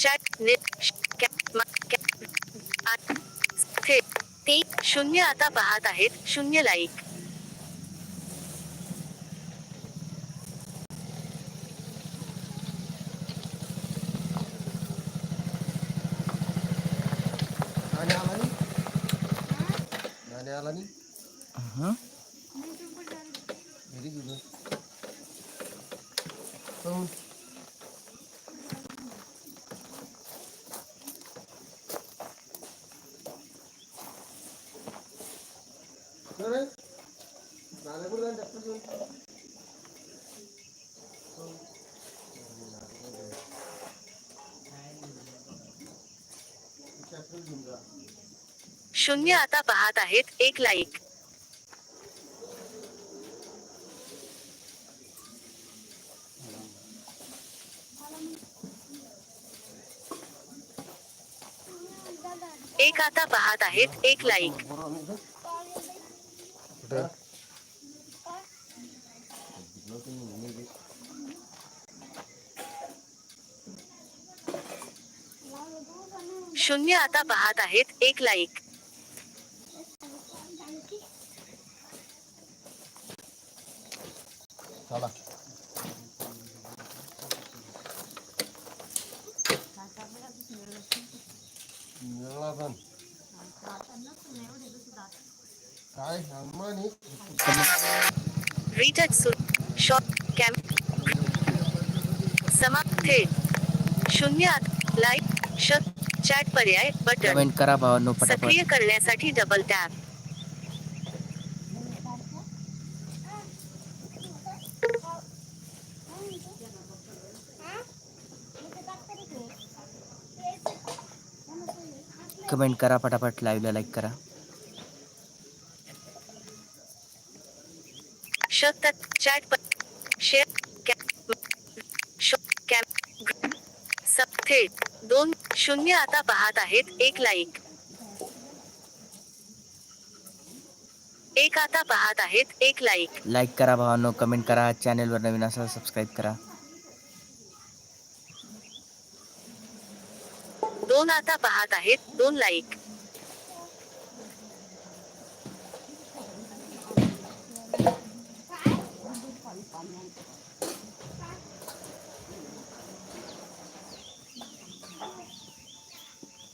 Chat net तीन शून्य आता पाहत आहेत. शून्य लाईक आला नाही? हं? घरी गेलो. शून्य आता पाहत आहेत एक लाईक एक आता पाहत आहेत एक लाईक शून्य आता पाहत आहेत एक लाईक काय? अंबानी रिटच सु शॉट कॅम्प समाप्त थेट. शून्य आत लाईक श चॅट पर्याय बटन कमेंट करा भावांनो पटापट. सक्रिय करण्यासाठी डबल टॅप कमेंट करा पटापट लाईव्हला लाईक करा. चॅट शेअर दोन शून्य आता पाहत आहेत एक लाईक एक आता पाहत आहेत एक लाईक लाईक करा भावांनो कमेंट करा चॅनलवर नवीन असाल सबस्क्राईब करा. आपण आता पाहत आहेत. दोन लाईक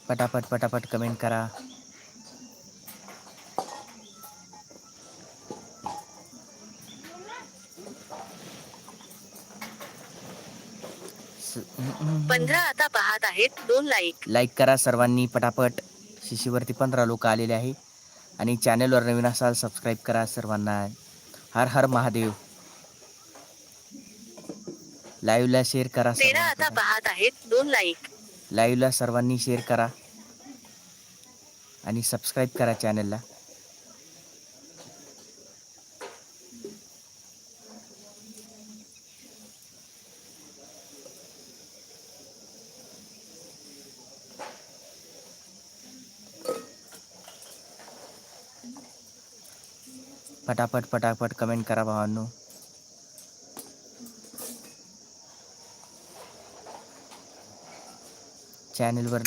पटापट पटापट कमेंट करा. पंधरा आता पाहत आहेत दोन लाईक लाईक करा सर्वांनी पटापट. शिशीवरती पंधरा लोक आलेले आहे. आणि चॅनलवर नवीन असाल सबस्क्राईब करा सर्वांना. हर हर महादेव. लाईव्हला शेअर करा तेरा आता पाहत आहेत दोन लाईक लाईव्हला सर्वांनी शेअर करा. आणि सबस्क्राईब करा चॅनलला पटापट पटापट कमेंट करा भावांनो. चॅनलवर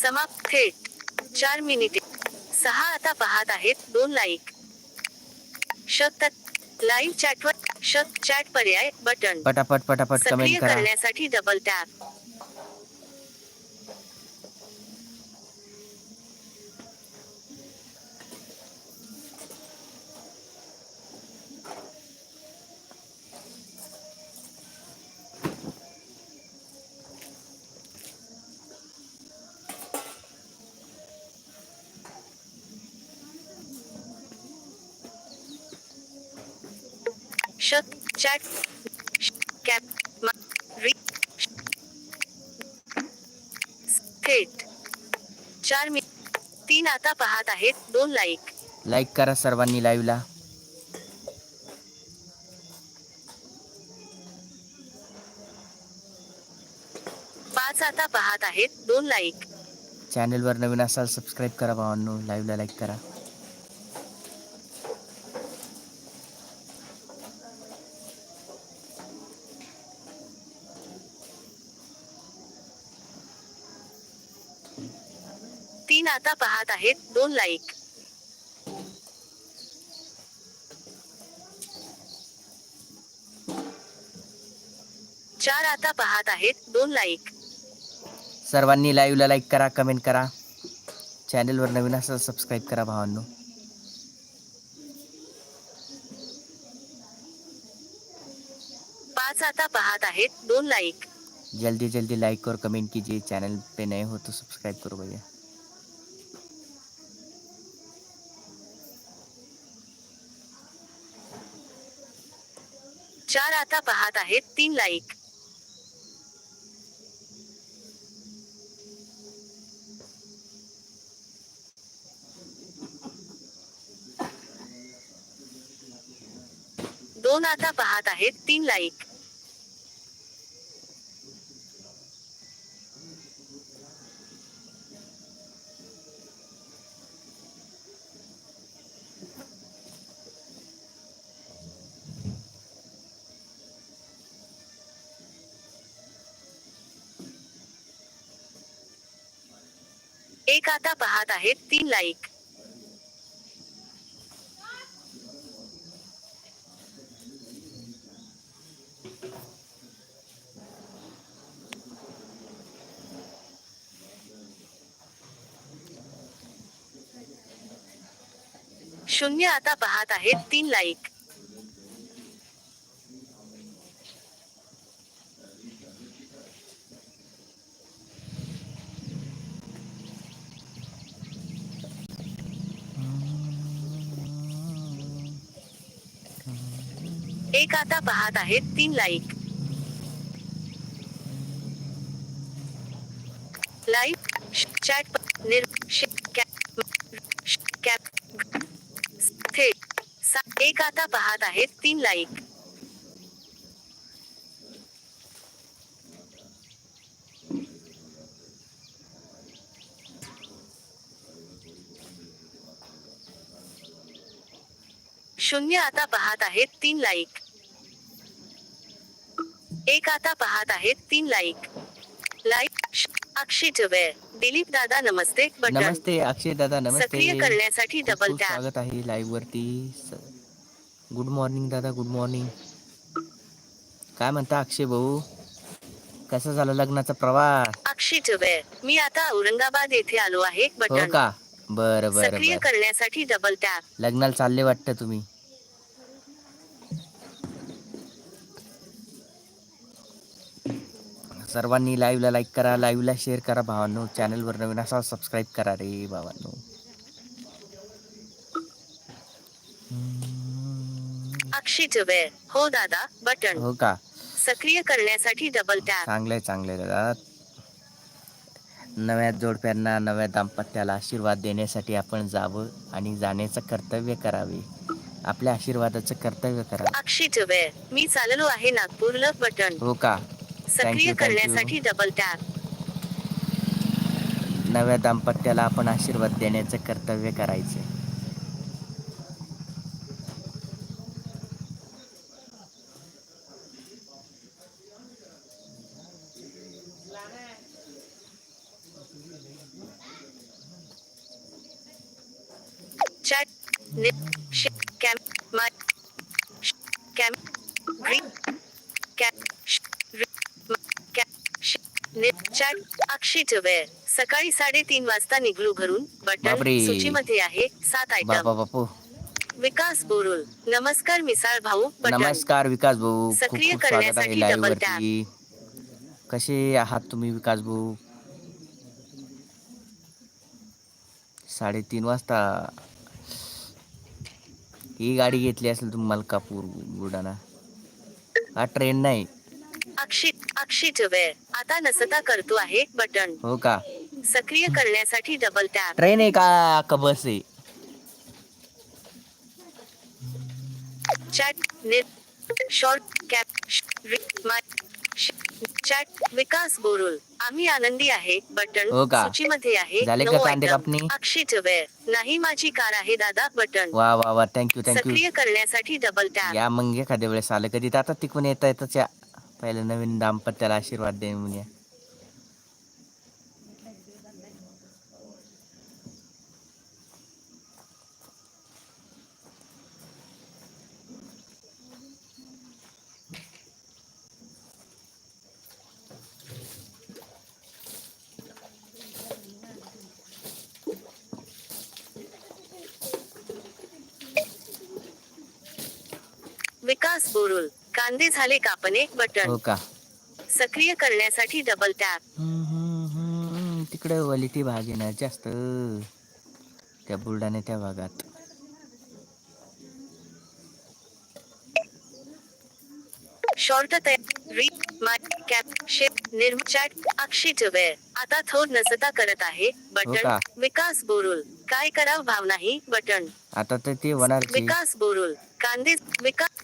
समाप्त थेट. चार मिनिटे सहा आता पाहत आहेत दोन लाईक शतक लाईव्ह चॅटवर शत चॅट पर्याय बटन पटापट पटापट कमेंट करा. करण्यासाठी डबल टॅप शत चॅट कॅप थेट चार मि तीन आता पाहत आहेत दोन लाईक लाईक करा सर्वांनी लाईव्हला पाच आता पाहत आहेत दोन लाईक चॅनलवर नवीन असाल सबस्क्राईब करा भावांनो लाईव्हला लाईक करा. तीन आता पाहत आहेत दोन लाईक चार आता पाहत आहेत दोन लाईक सर्वांनी लाईव्हला लाईक करा कमेंट करा. चॅनलवर नवीन असाल सबस्क्राईब करा भावांनो. पाच आता पाहत आहेत दोन लाईक जल्दी जल्दी लाइक और कमेंट कीजिए. चैनल पे नए हो तो सब्सक्राइब करो भैया. चार आता पाहत आहेत तीन लाईक. दोन आता पाहत आहेत तीन लाईक. एक आता पाहत आहेत तीन लाईक. शून्य आता पाहत आहेत तीन लाईक. एक आता पाहत आहेत तीन लाईक लाईक चॅट थेट एक आता पाहत आहेत तीन लाईक शून्य आता पाहत आहेत तीन लाईक एक आता पाहत आहेत तीन लाईक लाईक अक्षय जवेर दिलीप दादा नमस्ते. बटन. नमस्ते अक्षय दादा नमस्ते. सक्रिय करण्यासाठी खूप डबल खूप टॅप स्वागत आहे लाईव्ह वरती. गुड मॉर्निंग दादा गुड मॉर्निंग काय म्हणता अक्षय भाऊ? कसा झाला लग्नाचा प्रवास? अक्षय जवेर मी आता औरंगाबाद येथे आलो आहे. हो बटन. का? बरं बरं सक्रिय बरं. करण्यासाठी डबल टॅप लग्नाला चालले वाटतं तुम्ही? सर्वांनी लाईव्हला लाईक करा लाईव्हला शेअर करा भावांनो. चॅनलवर नवीन असाल सबस्क्राईब करा रे भावांनो. अक्षय जवेर हो दादा बटन. हो का? सक्रिय करण्यासाठी डबल टॅप चांगलंय चांगलंय दादा. नव्या जोडप्यांना नव्या दाम्पत्याला आशीर्वाद देण्यासाठी आपण जावं आणि जाण्याचं कर्तव्य करावे. आपल्या आशीर्वादाचं कर्तव्य करा. अक्षय जवेर मी चाललो आहे नागपूरला बटन. हो का? सक्रिय करण्यासाठी डबल टॅप नव्या दाम्पत्याला आपण आशीर्वाद देण्याचं कर्तव्य करायचं निप चॅट जवेर सकाळी साडेतीन वाजता निघलो घरून. बटन बापरे. सूचीमध्ये आहे. सात आयटम बापू. विकास बोरुल. नमस्कार मिसाळ भाऊ. बटन. नमस्कार विकास भाऊ. खूप सक्रिय खूप स्वागत आहे करण्यासाठी लाईव्ह double वरती. कसे आहात तुम्ही विकास भाऊ? साडेतीन वाजता. ही गाडी घेतली असेल तुम्ही मलकापूर बुलढाणा. हा ट्रेन नाही. अक्षय अक्षय जवेर आता नसता करतो आहे बटन. हो का? सक्रिय करण्यासाठी डबल टॅप ट्रेन आहे का का बस आहे चॅट निप short cap chat Vikas Borul आम्ही आनंदी आहे बटन हो का? सूचीमध्ये आहे झाले का कांदे item. कापणी? अक्षय जवेर नाही माझी कार आहे दादा बटन. वा वा वा थँक्यू थँक्यू सक्रिय करण्यासाठी डबल टॅप या मग एखाद्या वेळेस आलं कधी तर आता तिकडून येता येतच या. पहिलं नवीन दाम्पत्याला आशीर्वाद दे म्हणून या विकास बोरुल कांदे झाले कापणे हो बटन? का? सक्रिय करण्यासाठी डबल टॅप हम्म, हम्म, हम्म. तिकडे वलिटी भाग ना जास्त. त्या बुलढाणा त्या भागात. शॉर्ट री माय कॅप शेप निर्म चॅट अक्षित वेळ आता थोड नसता करत आहे. हो बटन का? विकास बोरुल. काय कराव भाव नाही बटन आता तर ते होणार विकास बोरुल. कांदे विकास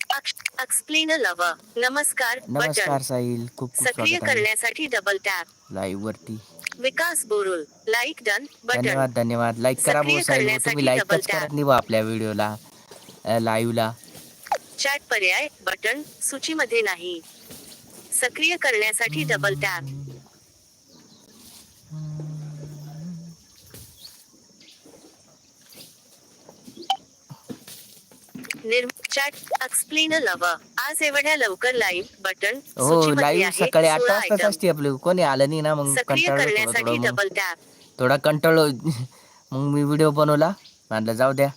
एक्सप्लेन लव नमस्कार नमस्कार साहिल खूप सक्रिय करण्यासाठी डबल टॅप लाईव्ह वरती. Vikas Borul. Like done button. धन्यवाद धन्यवाद. लाईक करा भाऊ साहिल तुम्ही लाईकच tap. करत नाही आपल्या व्हिडिओला लाईव्हला चॅट पर्याय बटन सूचीमध्ये नाही. सक्रिय करण्यासाठी डबल टॅप निर्म चॅट एक्सप्लेन लव आज एवढ्या लवकर लाईव्ह बटन हो लाईव्ह सकाळी आठ 16 वाजताच. असते आपली. कोणी आलं नाही ना मग सक्रिय करण्यासाठी डबल टॅप थोडा कंटाळलो मग मी व्हिडिओ बनवला. म्हटलं जाऊ द्या.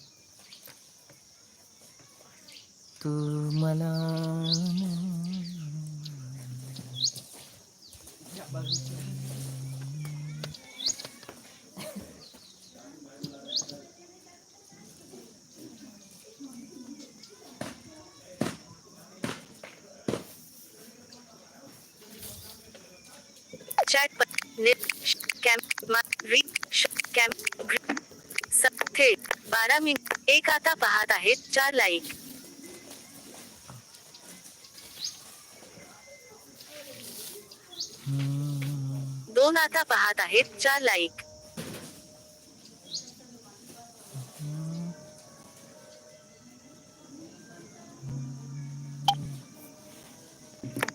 तू मला चॅट कॅम्प री कॅम्प थेट बारा मिनिट एक आता पाहत आहेत चार लाईक दोन आता पाहत आहेत चार लाईक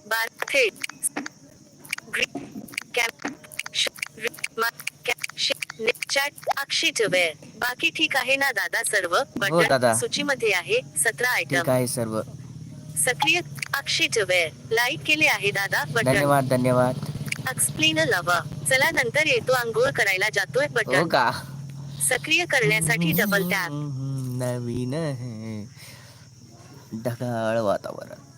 बार थेट ग्री- कॅप श- री- मा- कॅप श- ने- चॅट वेळ बाकी ठीक आहे ना दादा सर्व? हो, बटन दादा. सूचीमध्ये आहे सतरा ठीक आयटम आहे सर्व. सक्रिय अक्षित वेळ लाईक केले आहे दादा बटन. धन्यवाद धन्यवाद. Explain love. चला नंतर येतो आंघोळ करायला जातोय हो बटन का? सक्रिय करण्यासाठी डबल टॅप नवीन है. ढगाळ वातावरण.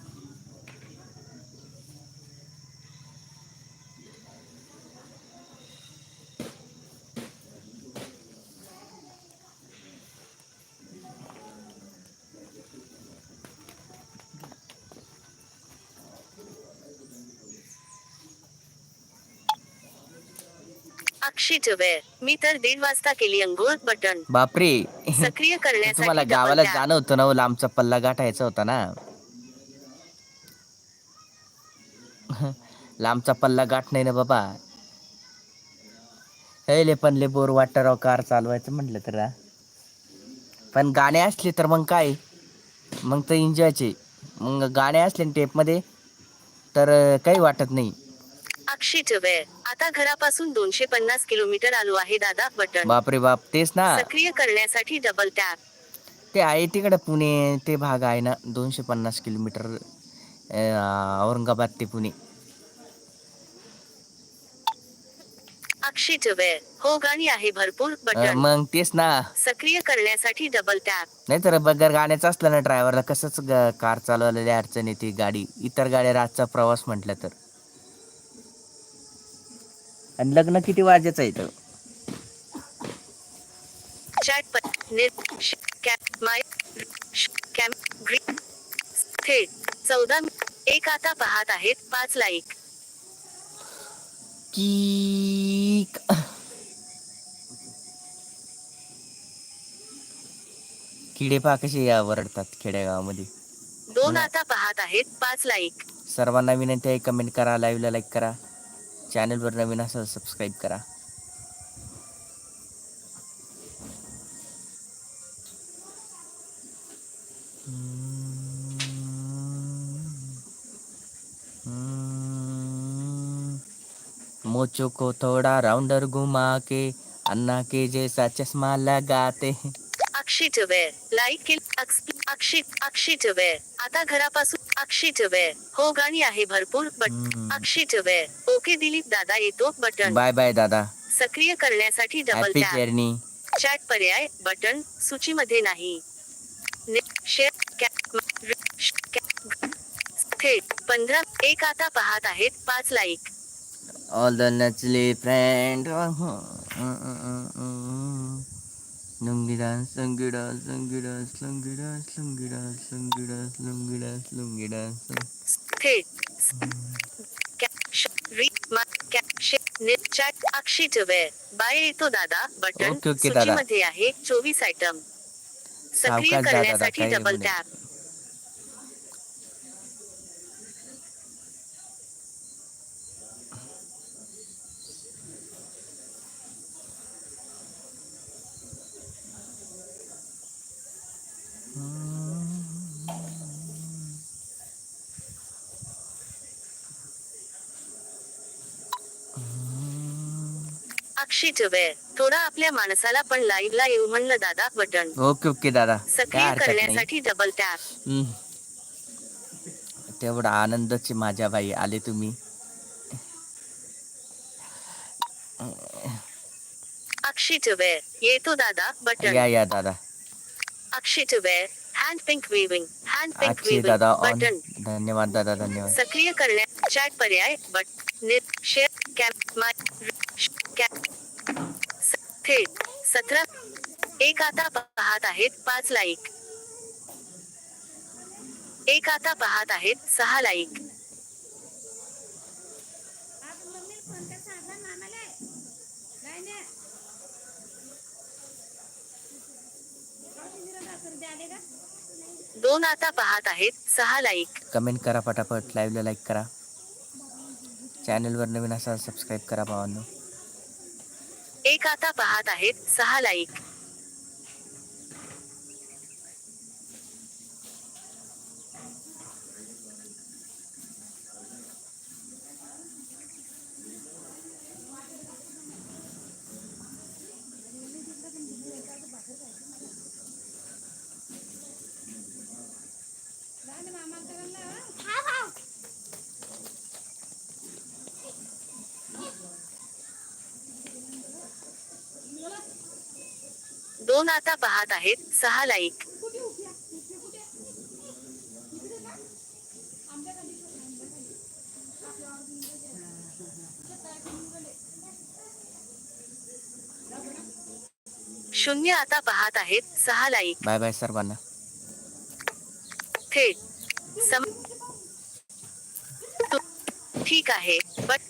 वेळ मी तर दीड वाजता केली अंघोळ बटन. बापरे. सक्रिय करण्यासाठी तुम्हाला double गावाला tap. जाणं होतं ना हो, लांबचा पल्ला गाठायचा होता ना. लांबचा पल्ला गाठ नाही ना बाबा. ले पण ले बोर वाटतं राव कार चालवायचं म्हटलं तर. हा. पण गाणे असले तर मग काय? मग तर एन्जॉयचे मग गाणे असले टेपमध्ये तर अं, काही वाटत नाही. अक्षित वेळ आता घरापासून दोनशे पन्नास किलोमीटर आलो आहे दादा बटन. बापरे बाप तेच ना. सक्रिय करण्यासाठी डबल टॅप ते आहे तिकडे पुणे ते भाग आहे ना दोनशे पन्नास किलोमीटर औरंगाबाद ते पुणे. अक्षित वेळ हो गाणी आहे भरपूर बटन. मग तेच ना. सक्रिय करण्यासाठी डबल टॅप नाही तर बगर गाण्याचं असलं ना ड्रायव्हरला कसंच ग- कार चालवलेली अडचण येते गाडी इतर गाड्या रातचा प्रवास म्हटलं तर. आणि लग्न किती वाजायचं आहे इथं? चौदा एक आता पाहत आहेत पाच लाईक. की किडे पा कसे वरडतात खेडेगावामध्ये. दोन आता पाहत आहेत पाच लाईक. सर्वांना विनंती आहे कमेंट करा लाईव्हला लाईक करा. चॅनलवर नवीन असेल सबस्क्राईब करा। मोचो को थोड़ा राउंडर घुमा के अन्ना के जैसा चश्मा लगाते हैं। अक्षित वेळ लाईक केल अक्षित अक्षित वेळ आता घरापासून अक्षित वेळ हो गाणी आहे भरपूर बट. अक्षित वेळ ओके दिलीप दादा येतो बटन. बाय बाय दादा. सक्रिय करण्यासाठी double happy tap journey chat पर्याय बटन सूचीमध्ये नाही. ने- शेअर रि- श- थेट पंधरा एक आता पाहत आहेत पाच like all the नचले friend lungi dance lungi dance lungi dance lungi dance lungi dance lungi dance lungi dance lungi dance थेट नेट चॅट बाय येतो दादा. बटन सूचीमध्ये आहे चोवीस आयटम सक्रिय करण्यासाठी डबल टॅप अक्षी टवेर थोडा आपल्या माणसाला पण लाईव्ह ला येऊ म्हणलं दादा बटन. ओके ओके दादा. सक्रिय करण्यासाठी डबल टॅप. तेवढा आनंदची माझ्या बाई आले तुम्ही. अक्षी टवेर येतो दादा बटन. या या दादा. pink weaving, hand pink Akshay weaving, दादा ऑन button, धन्यवाद दादा धन्यवाद. सक्रिय करण्या चॅट पर्याय but share cap my cap थेट सतरा एक आता पाहत आहेत पाच लाईक एक आता पाहत आहेत सहा लाईक दोन आता पाहत आहेत सहा लाईक कमेंट करा पटापट लाईव्हला लाईक करा. चॅनलवर नवीन असाल सबस्क्राईब करा भावांनो. आता पाहत आहेत सहा लाईक. दोन आता पाहत आहेत सहा लाईक. शून्य आता पाहत आहेत सहा लाईक. बाय बाय सर्वांना. थेट सम ठीक आहे बट